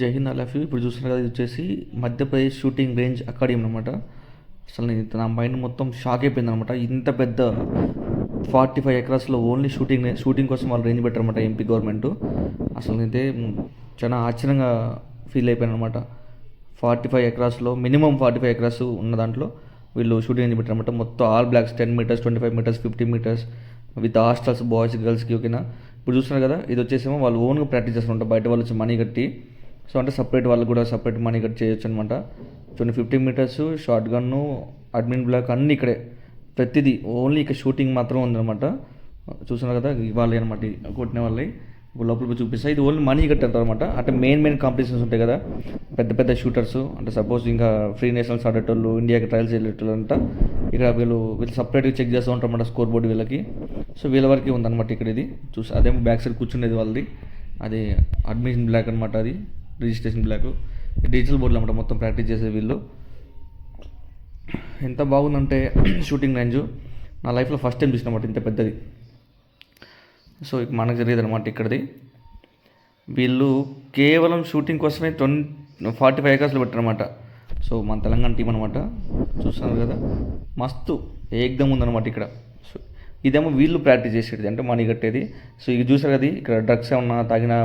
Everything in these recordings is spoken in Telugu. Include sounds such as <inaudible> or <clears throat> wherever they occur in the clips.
జహీన్ అలఫీ ఇప్పుడు చూస్తున్నారు కదా ఇది వచ్చేసి మధ్యప్రదేశ్ షూటింగ్ రేంజ్ అకాడమీ అనమాట అసలు నేను నా మైండ్ మొత్తం షాక్ అయిపోయింది అనమాట ఇంత పెద్ద ఫార్టీ ఫైవ్ ఎకరాస్లో ఓన్లీ షూటింగ్ షూటింగ్ కోసం వాళ్ళు రేంజ్ పెట్టారన్నమాట ఎంపీ గవర్నమెంట్. అసలు అయితే చాలా ఆశ్చర్యంగా ఫీల్ అయిపోయాను అనమాట ఫార్టీ ఫైవ్ ఎకరాస్లో మినిమం ఫార్టీ ఫైవ్ ఎకరాస్ ఉన్న దాంట్లో వీళ్ళు షూటింగ్ రేంజ్ పెట్టారన్నమాట మొత్తం all blocks ten metres twenty five metres fifty metres with hostels boys గర్ల్స్కి ఓకేనా? ఇప్పుడు చూస్తున్నారు కదా ఇది వచ్చేసేమో వాళ్ళు ఓన్గా ప్రాక్టీస్ చేస్తుంటారు. బయట వాళ్ళు వచ్చి మనీ కట్టి సో అంటే సపరేట్ వాళ్ళు కూడా సపరేట్ మనీ కట్ చేయొచ్చు అనమాట చూడండి fifty metres short gun admin block అన్నీ ఇక్కడే. ప్రతిదీ ఓన్లీ ఇక్కడ షూటింగ్ మాత్రం ఉందన్నమాట. చూస్తున్నారు కదా ఇవ్వాలి అనమాట కొట్టిన వాళ్ళే ఇప్పుడు లోపలికి చూపిస్తాయి ఇది ఓన్లీ మనీ కట్టారు అనమాట అంటే మెయిన్ మెయిన్ కాంపిటీషన్స్ ఉంటాయి కదా. పెద్ద పెద్ద షూటర్స్ అంటే సపోజ్ ఇంకా ఫ్రీ నేషనల్స్ ఆడేటోళ్ళు ఇండియాకి ట్రయల్స్ వెళ్ళేటోళ్ళు అంట ఇక్కడ వీళ్ళు వీళ్ళు సపరేట్గా చెక్ చేస్తూ ఉంటారు అనమాట స్కోర్ బోర్డు వీళ్ళకి. సో వీళ్ళ వరకే ఉందన్నమాట ఇక్కడ ఇది. చూసి అదేమో బ్యాక్ సైడ్ కూర్చునేది వాళ్ళది. అది అడ్మిషన్ బ్లాక్ అనమాట అది. Registration black. డిజిటల్ బోర్డులు అనమాట మొత్తం ప్రాక్టీస్ చేసే వీళ్ళు. ఎంత బాగుందంటే <clears throat> షూటింగ్ రేంజ్. నా లైఫ్లో ఫస్ట్ టైం చూసినమాట ఇంత పెద్దది. సో ఇక మనకు జరిగేది అనమాట ఇక్కడది. వీళ్ళు కేవలం షూటింగ్ కోసమే ట్వంటీ ఫార్టీ ఫైవ్ ఎకర్స్లో పెట్టారనమాట సో మన తెలంగాణ టీం అనమాట చూస్తున్నారు కదా. మస్తు ఏకదం ఉందన్నమాట ఇక్కడ. సో ఇదేమో వీళ్ళు ప్రాక్టీస్ చేసేది. అంటే మనీ కట్టేది. సో ఇది చూసారు కదా ఇక్కడ డ్రగ్స్ ఏమన్నా తాగినా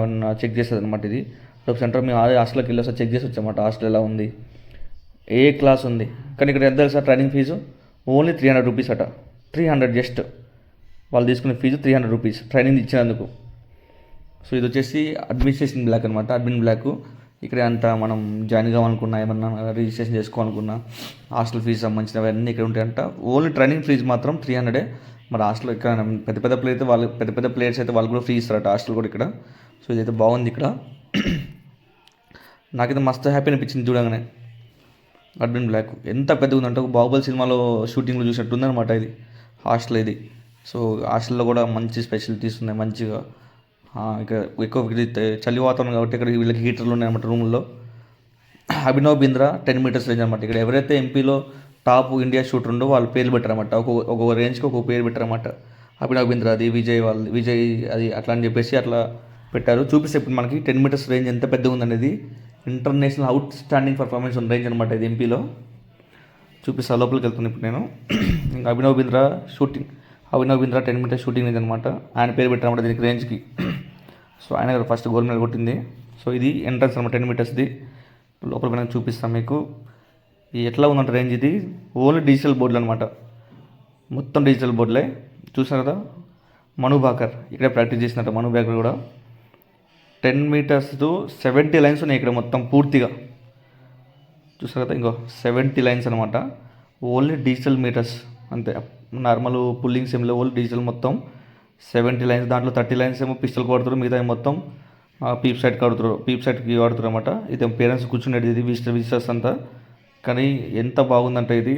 చెక్ చేసేది అనమాట ఇది. రేపు సెంటర్ మేము అదే హాస్టల్కి వెళ్ళి ఒకసారి చెక్ చేసి వచ్చామాట. హాస్టల్ ఎలా ఉంది? ఏ క్లాస్ ఉంది? కానీ ఇక్కడ ఎంత తెలుసా training fees only three hundred rupees అట. త్రీ హండ్రెడ్ జస్ట్ వాళ్ళు తీసుకునే fees three hundred rupees training ఇచ్చినందుకు. సో ఇది వచ్చేసి అడ్మినిస్ట్రేషన్ బ్లాక్ అనమాట అడ్మిన్ బ్లాక్ ఇక్కడ అంతా మనం జాయిన్ కావాలనుకున్నా ఏమన్నా రిజిస్ట్రేషన్ చేసుకోవాలనుకున్నా హాస్టల్ ఫీజు సంబంధించినవి అవన్నీ ఇక్కడ ఉంటాయంట. ఓన్లీ ట్రైనింగ్ ఫీజు మాత్రం త్రీ హండ్రెడే మరి హాస్టల్ ఇక్కడ పెద్ద పెద్ద ప్లేయర్ అయితే వాళ్ళు పెద్ద పెద్ద ప్లేయర్స్ అయితే వాళ్ళు కూడా ఫ్రీ ఇస్తారట హాస్టల్ కూడా ఇక్కడ. సో ఇదైతే బాగుంది ఇక్కడ. నాకైతే మస్తు హ్యాపీ అనిపించింది చూడగానే. అడ్మిన్ బ్లాక్ ఎంత పెద్దగా ఉందంటే ఒక బాహుబలి సినిమాలో షూటింగ్లో చూసినట్టు ఉందన్నమాట ఇది. హాస్టల్ ఇది. సో హాస్టల్లో కూడా మంచి స్పెషాలిటీస్ ఉన్నాయి మంచిగా. ఇక ఎక్కువ ఇది చలి వాతావరణం కాబట్టి ఇక్కడ వీళ్ళకి హీటర్లు ఉన్నాయన్నమాట రూమ్లో Abhinav Bindra ten metres range అనమాట ఇక్కడ ఎవరైతే ఎంపీలో టాప్ ఇండియా షూటర్ ఉందో వాళ్ళు పేర్లు పెట్టారన్నమాట. ఒక ఒక్కొక్క రేంజ్కి ఒక్కొక్క పేరు పెట్టారన్నమాట. అభినవ్ బింద్రా అది విజయ్ వాళ్ళు విజయ్ అది అట్లా అని చెప్పేసి అట్లా పెట్టారు. చూపిస్తే ఇప్పుడు మనకి టెన్ మీటర్స్ రేంజ్ ఎంత పెద్దగా ఉందనేది ఇంటర్నేషనల్ అవుట్ స్టాండింగ్ పర్ఫార్మెన్స్ ఉన్న రేంజ్ అనమాట ఇది ఎంపీలో. చూపిస్తా లోపలికి వెళ్తున్నాను ఇప్పుడు నేను. ఇంకా Abhinav Bindra shooting. Abhinav Bindra ten metres shooting range అనమాట ఆయన పేరు పెట్టారనమాట దీనికి రేంజ్కి. సో ఆయన గారు ఫస్ట్ గోల్డ్ మెడల్ కొట్టింది. సో ఇది ఎంట్రన్స్ అనమాట టెన్ మీటర్స్ది. లోపలికి మనం చూపిస్తాను మీకు. ఇది ఎట్లా ఉందంటే రేంజ్ ఇది? ఓన్లీ డిజిటల్ బోర్డులు అనమాట మొత్తం డిజిటల్ బోర్డులే. చూసారు కదా? మను బాకర్ ఇక్కడే ప్రాక్టీస్ చేసినట్టు మను బాకర్ కూడా. టెన్ మీటర్స్ సెవెంటీ లైన్స్ ఉన్నాయి ఇక్కడ మొత్తం పూర్తిగా. చూసారు కదా ఇంకో సెవెంటీ లైన్స్ అనమాట ఓన్లీ డిజిటల్ మీటర్స్ అంతే. నార్మల్ పుల్లింగ్ సిమ్లో ఓన్లీ డిజిటల్ మొత్తం. సెవెంటీ లైన్స్ దాంట్లో థర్టీ లైన్స్ ఏమో పిస్టల్ కొడుతారు మిగతా మొత్తం పీప్ సైడ్ కడుతారు పీప్ సైడ్కి వాడుతారు అనమాట ఇది పేరెంట్స్ కూర్చునేది ఇది విజిటర్ విజిటర్స్ అంతా. కానీ ఎంత బాగుందంటే ఇది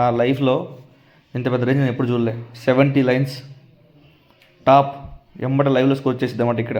నా లైఫ్లో ఇంత పెద్ద రేంజ్ నేను ఎప్పుడు చూడలే. సెవెంటీ లైన్స్ టాప్ ఎంబట లైవ్లో స్కోర్ చేసిద్దామంట ఇక్కడ.